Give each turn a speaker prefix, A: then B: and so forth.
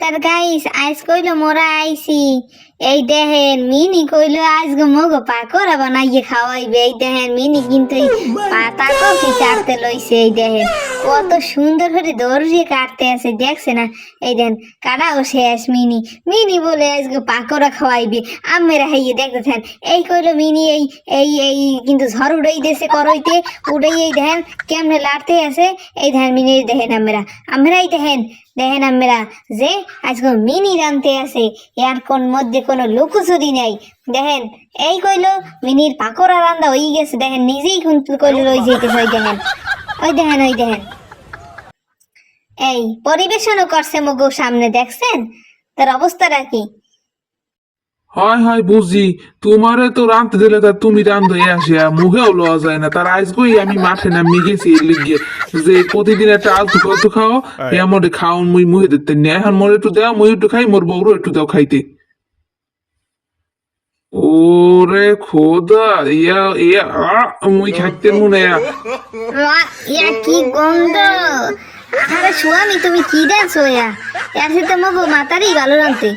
A: তার গাইস আজ কইল মোরা আইসি এই দেহের মিনি কইল আজ গো মগো পাকোড়া বানাইয়ে খাওয়াইবে। এই দেহের মিনি কিন্তু পাতা কফি চাটতে লইছে, এই দেখেন। কত সুন্দর করে দৌড়িয়ে কাটতে আছে, দেখছে না? এই দেখেন কাটাও শেষ, মিনি। মিনি বলে আজকে পাকোড়া খাওয়াইবে। আমেরা হাইয়ে দেখতেছেন এই কইলো মিনি, এই এই এই, কিন্তু ঝড় উড়াই দেশে করইতে। উড়াই এই দেখেন কেমনে লাড়তে আছে? এই দেখেন মিনি দেখেন আমরা আমরাই দেখেন দেখেন আমরা যে আজকে মিনি রানতে আছে, এর কোন মধ্যে কোনো লুকোচুরি নাই। দেখেন, এই কইলো, মিনির পাকোড়া রান্দা হয়ে গেছে। দেখেন, নিজেই কিন্তু কইলো রই যেতেছে ওই দেখেন। ওই দেখেন ওই দেখেন। এই পরিবেশনও করছে মগো সামনে দেখছেন? তার অবস্থাটা কি?
B: হয় হয় বুঝছি তোমারে তো রাঁধতে দিলে তার তুমি রান্ধো আসিয়া মুখেও লওয়া যায় না। তার আজকেই আমি মাঠে নামি গেছি এর লিগে যে প্রতিদিন একটা আলতু কত খাও এ মধ্যে খাওন মুই মুহে দিতে নে এখন মোর একটু দেও মুই একটু খাই মোর বউরও একটু দাও খাইতে। ওরে খোদা ইয়া ইয়া আ, মুই খাইতে মনে
A: আহ, ইয়া। কি গন্ধ? আরে সোয়ামি তুমি কি দেন ইয়া? এর সাথে মগো মাতারি ভালো রানতে